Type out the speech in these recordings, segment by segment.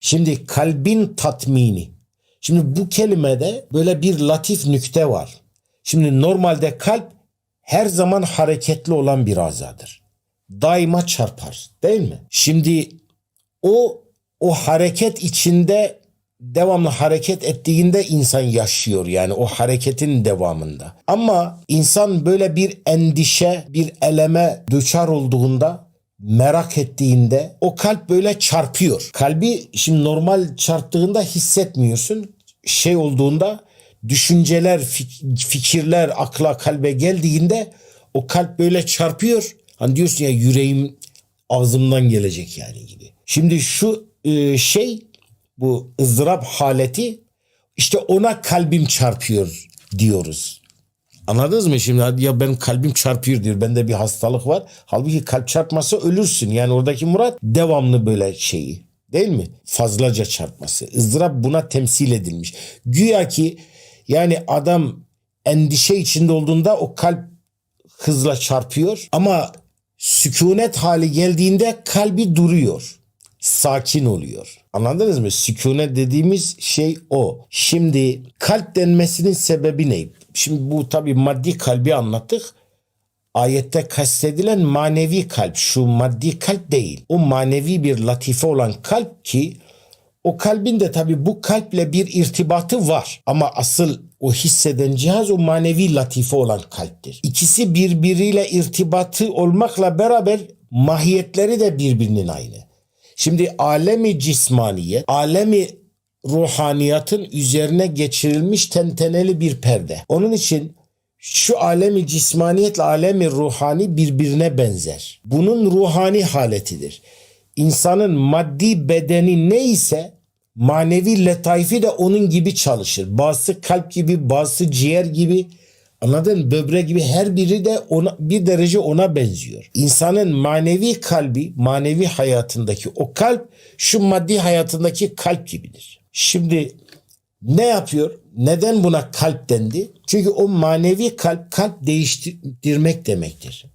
Şimdi kalbin tatmini. Şimdi bu kelimede böyle bir latif nükte var. Şimdi normalde kalp her zaman hareketli olan bir azadır. Daima çarpar değil mi? Şimdi o o hareket içinde devamlı hareket ettiğinde insan yaşıyor yani o hareketin devamında. Ama insan böyle bir endişe, bir eleme düşar olduğunda merak ettiğinde o kalp böyle çarpıyor. Kalbi şimdi normal çarptığında hissetmiyorsun. Şey olduğunda düşünceler, fik- fikirler akla kalbe geldiğinde o kalp böyle çarpıyor. Hani diyorsun ya yüreğim ağzımdan gelecek yani gibi. Şimdi şu e, şey bu ızdırap haleti işte ona kalbim çarpıyor diyoruz. Anladınız mı şimdi? Ya benim kalbim çarpıyor diyor. Bende bir hastalık var. Halbuki kalp çarpması ölürsün. Yani oradaki murat devamlı böyle şeyi. Değil mi? Fazlaca çarpması. ızdırap buna temsil edilmiş. Güya ki yani adam endişe içinde olduğunda o kalp hızla çarpıyor ama sükunet hali geldiğinde kalbi duruyor. Sakin oluyor. Anladınız mı? Sükunet dediğimiz şey o. Şimdi kalp denmesinin sebebi ne? Şimdi bu tabii maddi kalbi anlattık. Ayette kastedilen manevi kalp şu maddi kalp değil. O manevi bir latife olan kalp ki o kalbin de tabii bu kalple bir irtibatı var. Ama asıl o hisseden cihaz o manevi latife olan kalptir. İkisi birbiriyle irtibatı olmakla beraber mahiyetleri de birbirinin aynı. Şimdi alemi cismaniye, alemi ruhaniyatın üzerine geçirilmiş tenteneli bir perde. Onun için şu alemi cismaniyetle alemi ruhani birbirine benzer. Bunun ruhani haletidir. İnsanın maddi bedeni neyse manevi letaifi de onun gibi çalışır. Bazısı kalp gibi, bazısı ciğer gibi, Anladın mı? Böbrek gibi her biri de ona bir derece ona benziyor. İnsanın manevi kalbi, manevi hayatındaki o kalp şu maddi hayatındaki kalp gibidir. Şimdi ne yapıyor? Neden buna kalp dendi? Çünkü o manevi kalp kalp değiştirmek demektir.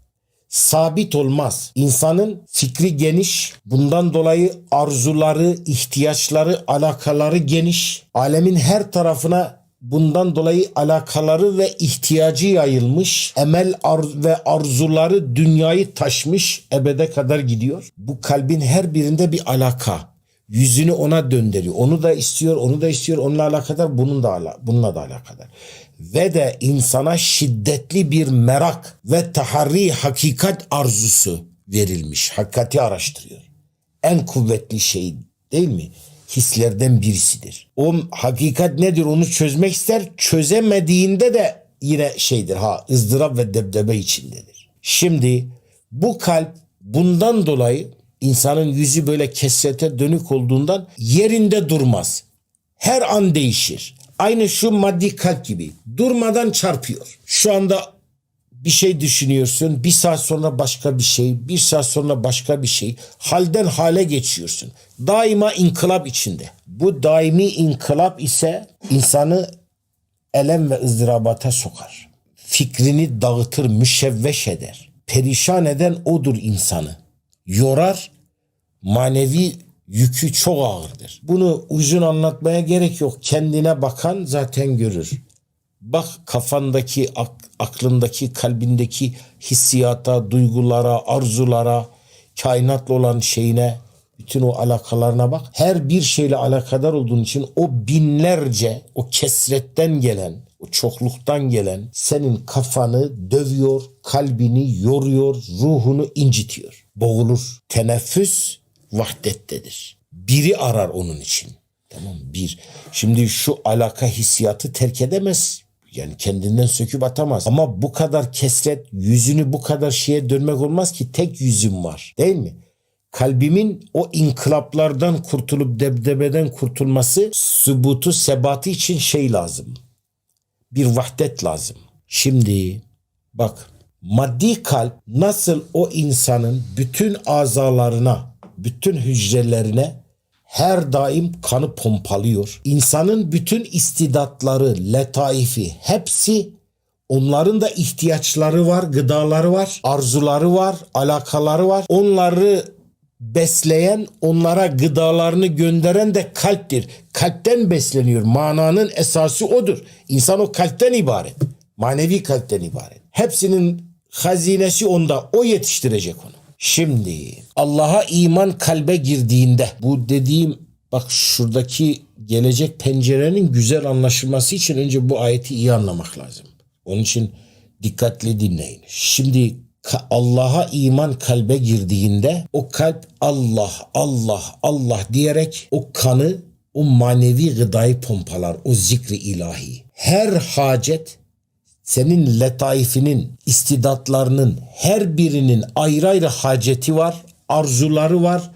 Sabit olmaz. İnsanın fikri geniş. Bundan dolayı arzuları, ihtiyaçları, alakaları geniş. Alemin her tarafına bundan dolayı alakaları ve ihtiyacı yayılmış. Emel ar- ve arzuları dünyayı taşmış. Ebede kadar gidiyor. Bu kalbin her birinde bir alaka. Yüzünü ona döndürüyor. Onu da istiyor, onu da istiyor. Onunla alakadar, bunun da bununla da alakadar. Ve de insana şiddetli bir merak ve taharri hakikat arzusu verilmiş. Hakikati araştırıyor. En kuvvetli şey değil mi? Hislerden birisidir. O hakikat nedir onu çözmek ister. Çözemediğinde de yine şeydir ha ızdırap ve debdebe içindedir. Şimdi bu kalp bundan dolayı insanın yüzü böyle kesrete dönük olduğundan yerinde durmaz. Her an değişir. Aynı şu maddi kalp gibi durmadan çarpıyor. Şu anda bir şey düşünüyorsun. Bir saat sonra başka bir şey. Bir saat sonra başka bir şey. Halden hale geçiyorsun. Daima inkılap içinde. Bu daimi inkılap ise insanı elem ve ızdırabata sokar. Fikrini dağıtır, müşevveş eder. Perişan eden odur insanı. Yorar, manevi yükü çok ağırdır. Bunu uzun anlatmaya gerek yok. Kendine bakan zaten görür. Bak kafandaki, ak- aklındaki, kalbindeki hissiyata, duygulara, arzulara, kainatla olan şeyine, bütün o alakalarına bak. Her bir şeyle alakadar olduğun için o binlerce, o kesretten gelen, o çokluktan gelen senin kafanı dövüyor, kalbini yoruyor, ruhunu incitiyor. Boğulur. Teneffüs vahdettedir. Biri arar onun için. Tamam bir. Şimdi şu alaka hissiyatı terk edemez. Yani kendinden söküp atamaz. Ama bu kadar kesret, yüzünü bu kadar şeye dönmek olmaz ki tek yüzüm var. Değil mi? Kalbimin o inkılaplardan kurtulup debdebeden kurtulması, sübutu, sebatı için şey lazım. Bir vahdet lazım. Şimdi bak maddi kalp nasıl o insanın bütün azalarına, bütün hücrelerine her daim kanı pompalıyor. İnsanın bütün istidatları, letaifi hepsi onların da ihtiyaçları var, gıdaları var, arzuları var, alakaları var. Onları besleyen, onlara gıdalarını gönderen de kalptir. Kalpten besleniyor. Mananın esası odur. İnsan o kalpten ibaret. Manevi kalpten ibaret. Hepsinin hazinesi onda. O yetiştirecek onu. Şimdi Allah'a iman kalbe girdiğinde bu dediğim bak şuradaki gelecek pencerenin güzel anlaşılması için önce bu ayeti iyi anlamak lazım. Onun için dikkatli dinleyin. Şimdi Allah'a iman kalbe girdiğinde o kalp Allah Allah Allah diyerek o kanı o manevi gıdayı pompalar o zikri ilahi. Her hacet senin letaifinin, istidatlarının her birinin ayrı ayrı haceti var, arzuları var,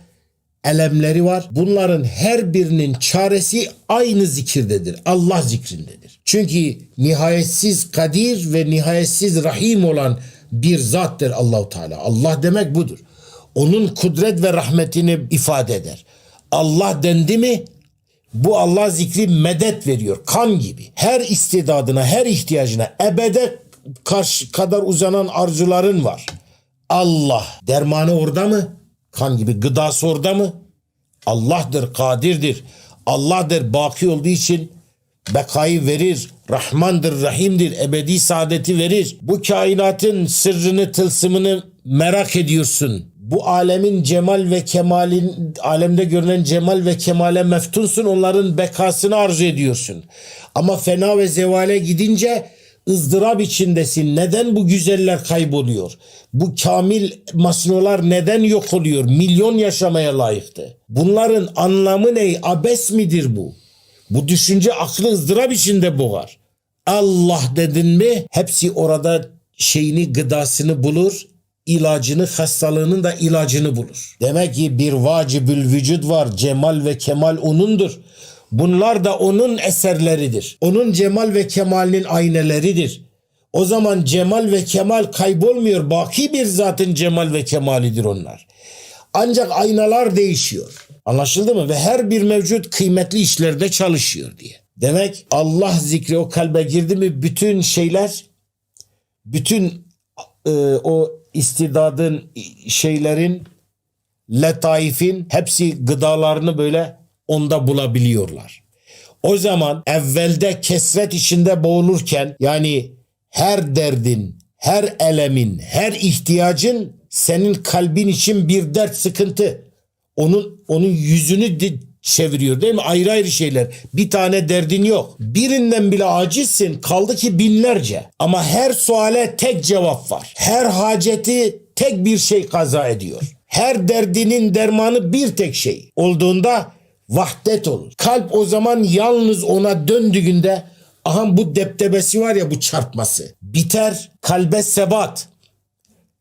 elemleri var. Bunların her birinin çaresi aynı zikirdedir. Allah zikrindedir. Çünkü nihayetsiz kadir ve nihayetsiz rahim olan bir zattır Allahu Teala. Allah demek budur. Onun kudret ve rahmetini ifade eder. Allah dendi mi bu Allah zikri medet veriyor. Kan gibi. Her istidadına, her ihtiyacına ebede karşı kadar uzanan arzuların var. Allah dermanı orada mı? Kan gibi. Gıdası orada mı? Allah'dır, kadirdir. Allah'dır, baki olduğu için bekayı verir. Rahmandır, rahimdir, ebedi saadeti verir. Bu kainatın sırrını, tılsımını merak ediyorsun. Bu alemin cemal ve kemalin, alemde görünen cemal ve kemale meftunsun. Onların bekasını arzu ediyorsun. Ama fena ve zevale gidince ızdırap içindesin. Neden bu güzeller kayboluyor? Bu kamil masnolar neden yok oluyor? Milyon yaşamaya layıktı. Bunların anlamı ne? Abes midir bu? Bu düşünce aklı ızdırap içinde boğar. Allah dedin mi hepsi orada şeyini gıdasını bulur. İlacını hastalığının da ilacını bulur. Demek ki bir vacibül vücut var. Cemal ve kemal onundur. Bunlar da onun eserleridir. Onun cemal ve kemalinin ayneleridir. O zaman cemal ve kemal kaybolmuyor. Baki bir zatın cemal ve kemalidir onlar. Ancak aynalar değişiyor. Anlaşıldı mı? Ve her bir mevcut kıymetli işlerde çalışıyor diye. Demek Allah zikri o kalbe girdi mi bütün şeyler bütün e, o istidadın şeylerin letaifin hepsi gıdalarını böyle onda bulabiliyorlar. O zaman evvelde kesret içinde boğulurken yani her derdin, her elemin, her ihtiyacın senin kalbin için bir dert sıkıntı. Onun onun yüzünü çeviriyor değil mi? Ayrı ayrı şeyler. Bir tane derdin yok. Birinden bile acizsin. Kaldı ki binlerce. Ama her suale tek cevap var. Her haceti tek bir şey kaza ediyor. Her derdinin dermanı bir tek şey olduğunda vahdet olur. Kalp o zaman yalnız ona döndüğünde aha bu deptebesi var ya bu çarpması. Biter kalbe sebat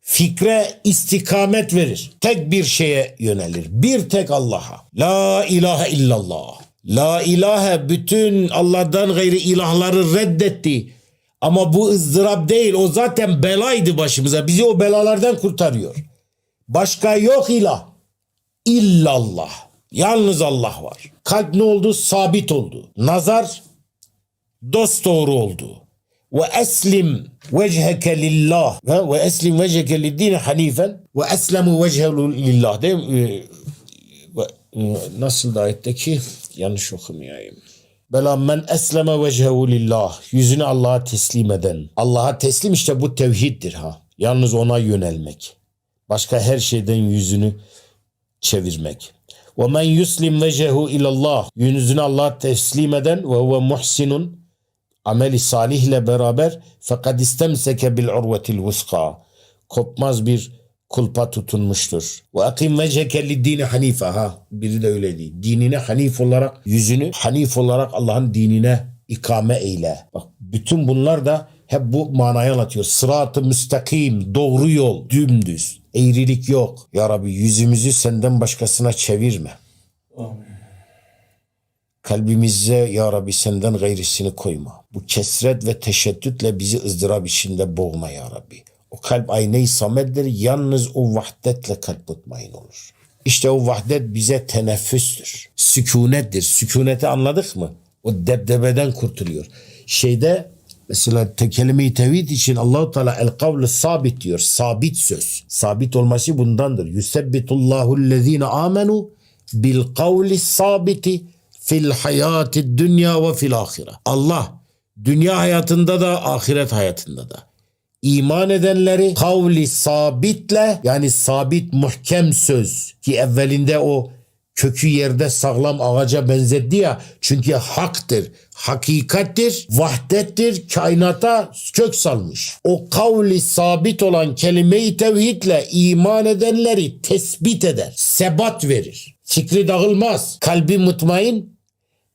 fikre istikamet verir. Tek bir şeye yönelir. Bir tek Allah'a. La ilahe illallah. La ilahe bütün Allah'tan gayri ilahları reddetti. Ama bu ızdırap değil. O zaten belaydı başımıza. Bizi o belalardan kurtarıyor. Başka yok ilah. İllallah. Yalnız Allah var. Kalp ne oldu? Sabit oldu. Nazar dost doğru oldu. Ve eslim vecheke lillah ve eslim vecheke liddin hanifen ve eslemu vechehu lillah değil mi? Ee, e, Nasıl da ayetteki yanlış okumayayım. Bela men esleme vechehu lillah yüzünü Allah'a teslim eden. Allah'a teslim işte bu tevhiddir ha. Yalnız ona yönelmek. Başka her şeyden yüzünü çevirmek. Ve men yuslim vecehu ilallah yüzünü Allah'a teslim eden ve huve muhsinun ameli salihle beraber fakat istemseke bil urvetil vuska kopmaz bir kulpa tutunmuştur. Ve akim veceheke liddini hanife ha biri de öyle değil. Dinine hanif olarak yüzünü hanif olarak Allah'ın dinine ikame eyle. Bak bütün bunlar da hep bu manayı anlatıyor. Sırat-ı müstakim, doğru yol, dümdüz, eğrilik yok. Ya Rabbi yüzümüzü senden başkasına çevirme. Kalbimize ya Rabbi senden gayrisini koyma. Bu kesret ve teşeddütle bizi ızdırap içinde boğma ya Rabbi. O kalp aynayı samettir. Yalnız o vahdetle kalp mutmain olur. İşte o vahdet bize teneffüstür. Sükunettir. Sükuneti anladık mı? O debdebeden kurtuluyor. Şeyde Mesela kelime-i tevhid için Allahu Teala el kavlu sabit diyor. Sabit söz. Sabit olması bundandır. Yusebbitullahu allazina amenu bil kavli sabiti fil hayati dünya ve fil ahire. Allah dünya hayatında da ahiret hayatında da iman edenleri kavli sabitle yani sabit muhkem söz ki evvelinde o kökü yerde sağlam ağaca benzetti ya çünkü haktır, hakikattir, vahdettir, kainata kök salmış. O kavli sabit olan kelime-i tevhidle iman edenleri tespit eder, sebat verir. Fikri dağılmaz, kalbi mutmain,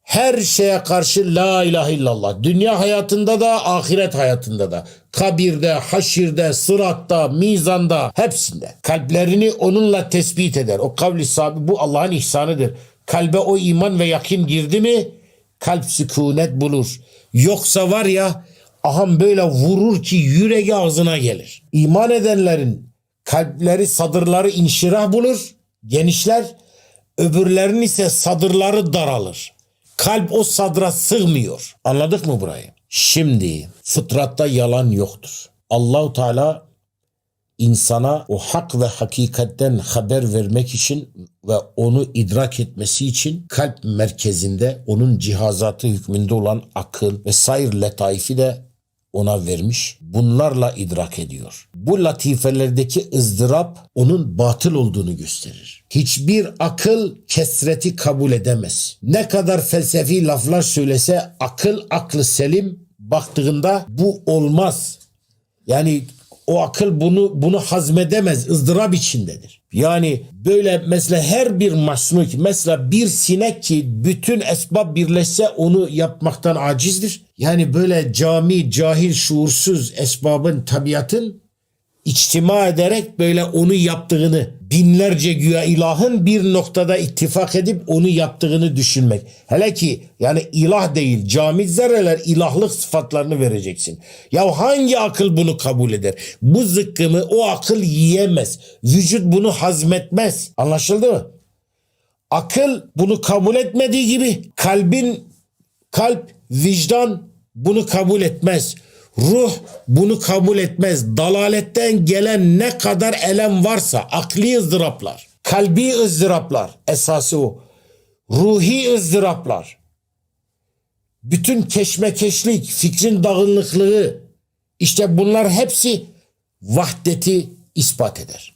her şeye karşı la ilahe illallah. Dünya hayatında da ahiret hayatında da. Kabirde, haşirde, sıratta, mizanda hepsinde. Kalplerini onunla tespit eder. O kavli sahibi bu Allah'ın ihsanıdır. Kalbe o iman ve yakin girdi mi kalp sükunet bulur. Yoksa var ya aham böyle vurur ki yüreği ağzına gelir. İman edenlerin kalpleri sadırları inşirah bulur, genişler. Öbürlerinin ise sadırları daralır. Kalp o sadra sığmıyor. Anladık mı burayı? Şimdi fıtratta yalan yoktur. Allahu Teala insana o hak ve hakikatten haber vermek için ve onu idrak etmesi için kalp merkezinde onun cihazatı hükmünde olan akıl ve sayr letaifi de ona vermiş. Bunlarla idrak ediyor. Bu latifelerdeki ızdırap onun batıl olduğunu gösterir. Hiçbir akıl kesreti kabul edemez. Ne kadar felsefi laflar söylese akıl aklı selim baktığında bu olmaz. Yani o akıl bunu bunu hazmedemez, ızdırap içindedir. Yani böyle mesela her bir masnuk, mesela bir sinek ki bütün esbab birleşse onu yapmaktan acizdir. Yani böyle cami, cahil, şuursuz esbabın, tabiatın içtima ederek böyle onu yaptığını binlerce güya ilahın bir noktada ittifak edip onu yaptığını düşünmek. Hele ki yani ilah değil camit zerreler ilahlık sıfatlarını vereceksin. Ya hangi akıl bunu kabul eder? Bu zıkkımı o akıl yiyemez. Vücut bunu hazmetmez. Anlaşıldı mı? Akıl bunu kabul etmediği gibi kalbin kalp, vicdan bunu kabul etmez. Ruh bunu kabul etmez. Dalaletten gelen ne kadar elem varsa akli ızdıraplar, kalbi ızdıraplar esası o. Ruhi ızdıraplar. Bütün keşmekeşlik, fikrin dağınıklığı işte bunlar hepsi vahdeti ispat eder.